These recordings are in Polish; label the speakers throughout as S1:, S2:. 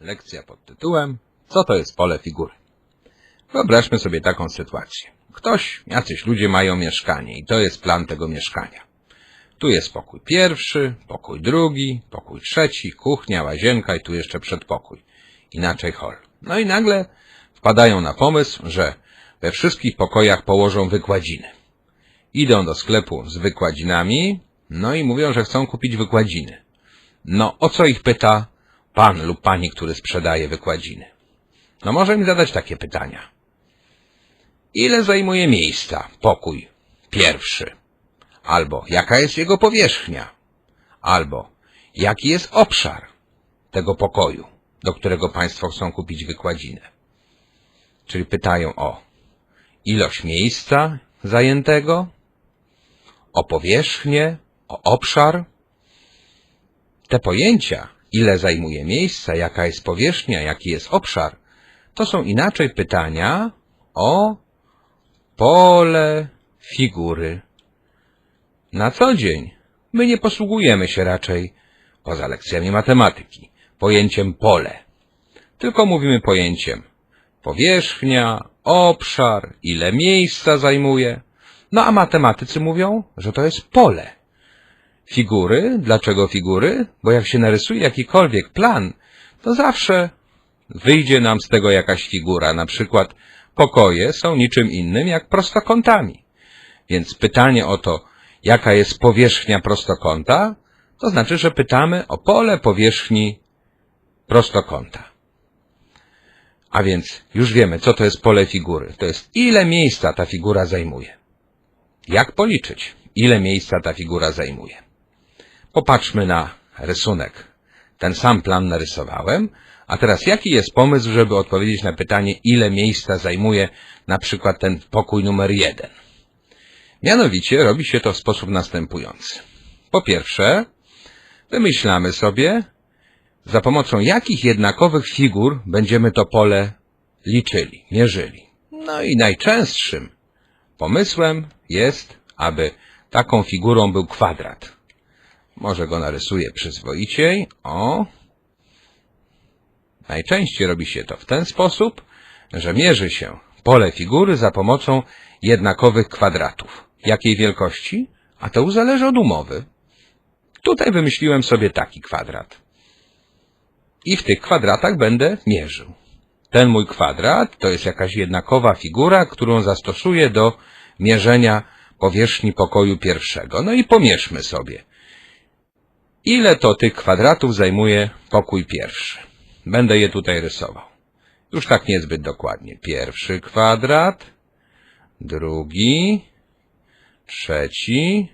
S1: Lekcja pod tytułem Co to jest pole figury? Wyobraźmy sobie taką sytuację. Ktoś, jacyś ludzie mają mieszkanie i to jest plan tego mieszkania. Tu jest pokój pierwszy, pokój drugi, pokój trzeci, kuchnia, łazienka i tu jeszcze przedpokój. Inaczej hol. No i nagle wpadają na pomysł, że we wszystkich pokojach położą wykładziny. Idą do sklepu z wykładzinami, no i mówią, że chcą kupić wykładziny. No, o co ich pyta pan lub pani, który sprzedaje wykładziny? No może mi zadać takie pytania. Ile zajmuje miejsca pokój pierwszy? Albo jaka jest jego powierzchnia? Albo jaki jest obszar tego pokoju, do którego państwo chcą kupić wykładzinę? Czyli pytają o ilość miejsca zajętego, o powierzchnię, o obszar. Te pojęcia, ile zajmuje miejsca, jaka jest powierzchnia, jaki jest obszar, to są inaczej pytania o pole figury. Na co dzień my nie posługujemy się raczej, poza lekcjami matematyki, pojęciem pole. Tylko mówimy pojęciem powierzchnia, obszar, ile miejsca zajmuje. No a matematycy mówią, że to jest pole. Figury, dlaczego figury? Bo jak się narysuje jakikolwiek plan, to zawsze wyjdzie nam z tego jakaś figura. Na przykład pokoje są niczym innym jak prostokątami. Więc pytanie o to, jaka jest powierzchnia prostokąta, to znaczy, że pytamy o pole powierzchni prostokąta. A więc już wiemy, co to jest pole figury. To jest ile miejsca ta figura zajmuje. Jak policzyć, ile miejsca ta figura zajmuje? Popatrzmy na rysunek. Ten sam plan narysowałem, a teraz jaki jest pomysł, żeby odpowiedzieć na pytanie, ile miejsca zajmuje na przykład ten pokój numer jeden? Mianowicie robi się to w sposób następujący. Po pierwsze, wymyślamy sobie, za pomocą jakich jednakowych figur będziemy to pole liczyli, mierzyli. No i najczęstszym pomysłem jest, aby taką figurą był kwadrat. Może go narysuję przyzwoiciej. O. Najczęściej robi się to w ten sposób, że mierzy się pole figury za pomocą jednakowych kwadratów. Jakiej wielkości? A to zależy od umowy. Tutaj wymyśliłem sobie taki kwadrat. I w tych kwadratach będę mierzył. Ten mój kwadrat to jest jakaś jednakowa figura, którą zastosuję do mierzenia powierzchni pokoju pierwszego. No i pomierzmy sobie. Ile to tych kwadratów zajmuje pokój pierwszy? Będę je tutaj rysował. Już tak niezbyt dokładnie. Pierwszy kwadrat, drugi, trzeci,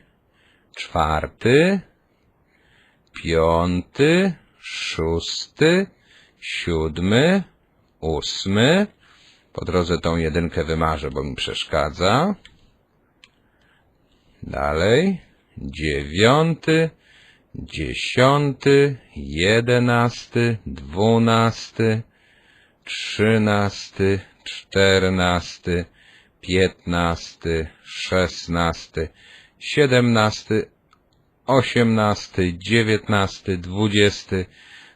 S1: czwarty, piąty, szósty, siódmy, ósmy. Po drodze tą jedynkę wymarzę, bo mi przeszkadza. Dalej. Dziewiąty, dziesiąty, jedenasty, dwunasty, trzynasty, czternasty, piętnasty, szesnasty, siedemnasty, osiemnasty, dziewiętnasty, dwudziesty,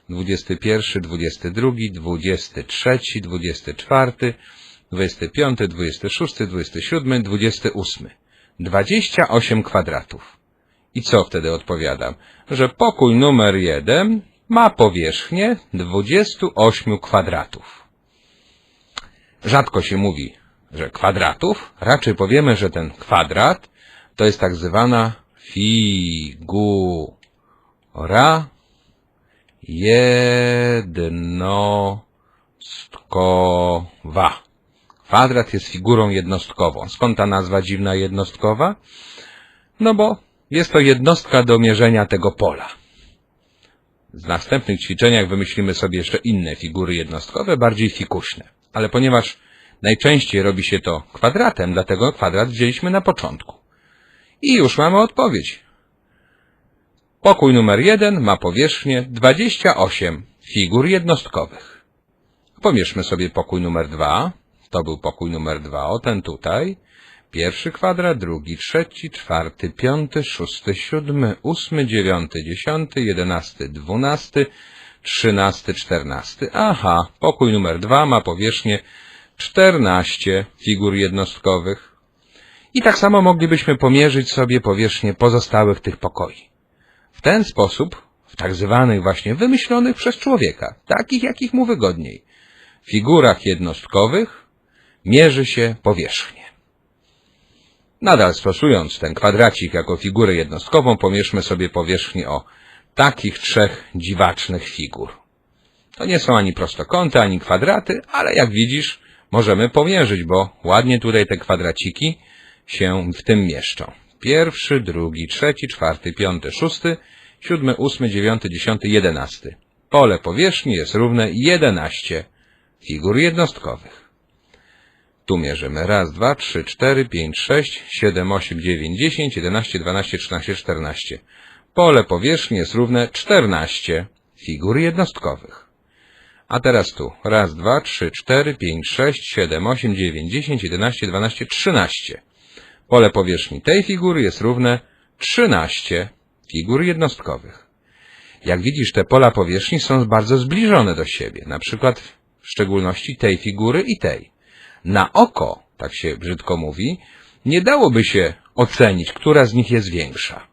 S1: dwudziesty pierwszy, dwudziesty drugi, dwudziesty trzeci, dwudziesty czwarty, dwudziesty piąty, dwudziesty szósty, dwudziesty siódmy, dwudziesty ósmy. Dwadzieścia osiem kwadratów. I co wtedy odpowiadam? Że pokój numer jeden ma powierzchnię 28 kwadratów. Rzadko się mówi, że kwadratów, raczej powiemy, że ten kwadrat to jest tak zwana figura jednostkowa. Kwadrat jest figurą jednostkową. Skąd ta nazwa dziwna jednostkowa? No bo jest to jednostka do mierzenia tego pola. W następnych ćwiczeniach wymyślimy sobie jeszcze inne figury jednostkowe, bardziej fikuśne. Ale ponieważ najczęściej robi się to kwadratem, dlatego kwadrat wzięliśmy na początku. I już mamy odpowiedź. Pokój numer 1 ma powierzchnię 28 figur jednostkowych. Pomierzmy sobie pokój numer 2. To był pokój numer 2, o ten tutaj. Pierwszy kwadrat, drugi, trzeci, czwarty, piąty, szósty, siódmy, ósmy, dziewiąty, dziesiąty, jedenasty, dwunasty, 13, 14. Aha, pokój numer 2 ma powierzchnię 14 figur jednostkowych. I tak samo moglibyśmy pomierzyć sobie powierzchnię pozostałych tych pokoi. W ten sposób, w tak zwanych właśnie wymyślonych przez człowieka, takich jakich mu wygodniej, figurach jednostkowych mierzy się powierzchnię. Nadal stosując ten kwadracik jako figurę jednostkową, pomierzmy sobie powierzchnię o takich trzech dziwacznych figur. To nie są ani prostokąty, ani kwadraty, ale jak widzisz, możemy pomierzyć, bo ładnie tutaj te kwadraciki się w tym mieszczą. Pierwszy, drugi, trzeci, czwarty, piąty, szósty, siódmy, ósmy, dziewiąty, dziesiąty, jedenasty. Pole powierzchni jest równe 11 figur jednostkowych. Tu mierzymy raz, dwa, trzy, cztery, pięć, sześć, siedem, osiem, dziewięć, dziesięć, jedenaście, dwanaście, trzynaście, czternaście. Pole powierzchni jest równe 14 figur jednostkowych. A teraz tu. Raz, dwa, trzy, cztery, pięć, sześć, siedem, osiem, dziewięć, dziesięć, jedenaście, dwanaście, trzynaście. Pole powierzchni tej figury jest równe 13 figur jednostkowych. Jak widzisz, te pola powierzchni są bardzo zbliżone do siebie, na przykład w szczególności tej figury i tej. Na oko, tak się brzydko mówi, nie dałoby się ocenić, która z nich jest większa.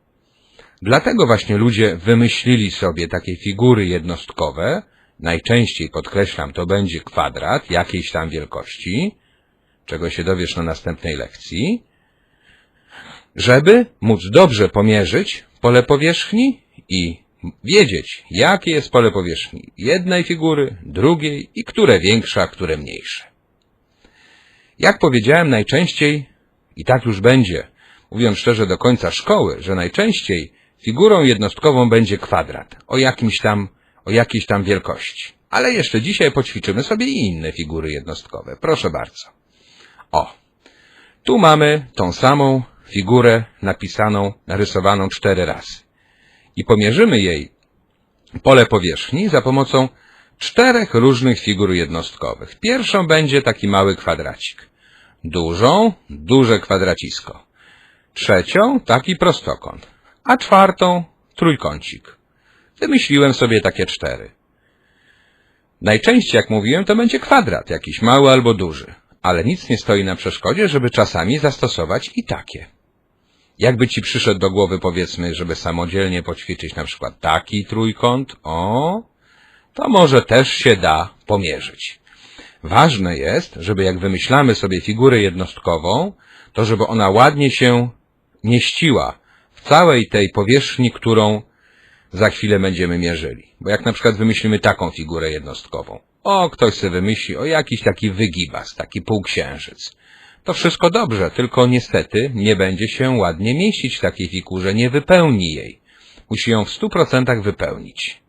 S1: Dlatego właśnie ludzie wymyślili sobie takie figury jednostkowe, najczęściej podkreślam, to będzie kwadrat jakiejś tam wielkości, czego się dowiesz na następnej lekcji, żeby móc dobrze pomierzyć pole powierzchni i wiedzieć, jakie jest pole powierzchni jednej figury, drugiej i które większe, a które mniejsze. Jak powiedziałem, najczęściej, i tak już będzie, mówiąc szczerze do końca szkoły, że najczęściej figurą jednostkową będzie kwadrat o jakimś tam, o jakiejś tam wielkości. Ale jeszcze dzisiaj poćwiczymy sobie i inne figury jednostkowe. Proszę bardzo. O, tu mamy tą samą figurę napisaną, narysowaną cztery razy. I pomierzymy jej pole powierzchni za pomocą czterech różnych figur jednostkowych. Pierwszą będzie taki mały kwadracik. Dużą, duże kwadracisko. Trzecią taki prostokąt. A czwartą trójkącik. Wymyśliłem sobie takie cztery. Najczęściej, jak mówiłem, to będzie kwadrat, jakiś mały albo duży. Ale nic nie stoi na przeszkodzie, żeby czasami zastosować i takie. Jakby ci przyszedł do głowy, powiedzmy, żeby samodzielnie poćwiczyć na przykład taki trójkąt, o, to może też się da pomierzyć. Ważne jest, żeby jak wymyślamy sobie figurę jednostkową, to żeby ona ładnie się mieściła w całej tej powierzchni, którą za chwilę będziemy mierzyli. Bo jak na przykład wymyślimy taką figurę jednostkową, o, ktoś sobie wymyśli o jakiś taki wygibas, taki półksiężyc. To wszystko dobrze, tylko niestety nie będzie się ładnie mieścić w takiej figurze, nie wypełni jej. Musi ją w stu procentach wypełnić.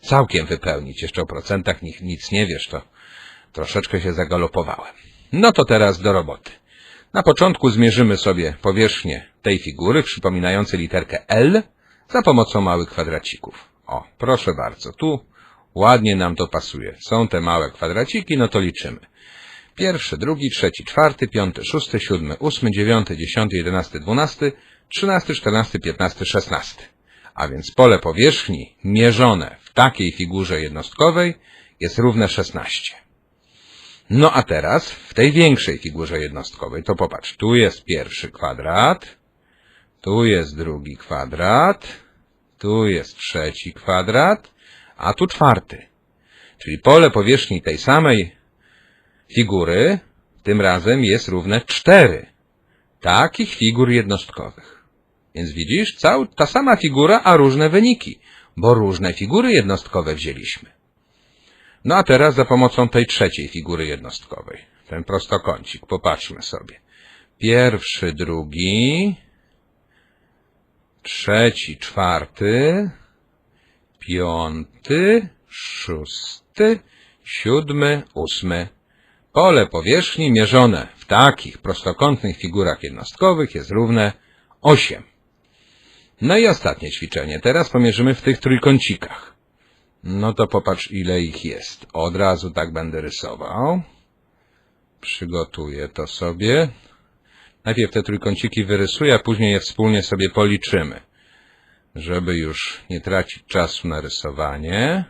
S1: Całkiem wypełnić, jeszcze o procentach nic, nic nie wiesz, to troszeczkę się zagalopowałem. No to teraz do roboty. Na początku zmierzymy sobie powierzchnię tej figury, przypominającej literkę L, za pomocą małych kwadracików. O, proszę bardzo, tu ładnie nam to pasuje. Są te małe kwadraciki, no to liczymy. Pierwszy, drugi, trzeci, czwarty, piąty, szósty, siódmy, ósmy, dziewiąty, dziesiąty, jedenasty, dwunasty, trzynasty, czternasty, piętnasty, szesnasty. A więc pole powierzchni mierzone w takiej figurze jednostkowej jest równe 16. No a teraz w tej większej figurze jednostkowej to popatrz, tu jest pierwszy kwadrat, tu jest drugi kwadrat, tu jest trzeci kwadrat, a tu czwarty. Czyli pole powierzchni tej samej figury tym razem jest równe 4 takich figur jednostkowych. Więc widzisz, cał, ta sama figura, a różne wyniki, bo różne figury jednostkowe wzięliśmy. No a teraz za pomocą tej trzeciej figury jednostkowej, ten prostokącik, popatrzmy sobie. Pierwszy, drugi, trzeci, czwarty, piąty, szósty, siódmy, ósmy. Pole powierzchni mierzone w takich prostokątnych figurach jednostkowych jest równe 8. No i ostatnie ćwiczenie. Teraz pomierzymy w tych trójkącikach. No to popatrz ile ich jest. Od razu tak będę rysował. Przygotuję to sobie. Najpierw te trójkąciki wyrysuję, a później je wspólnie sobie policzymy. Żeby już nie tracić czasu na rysowanie.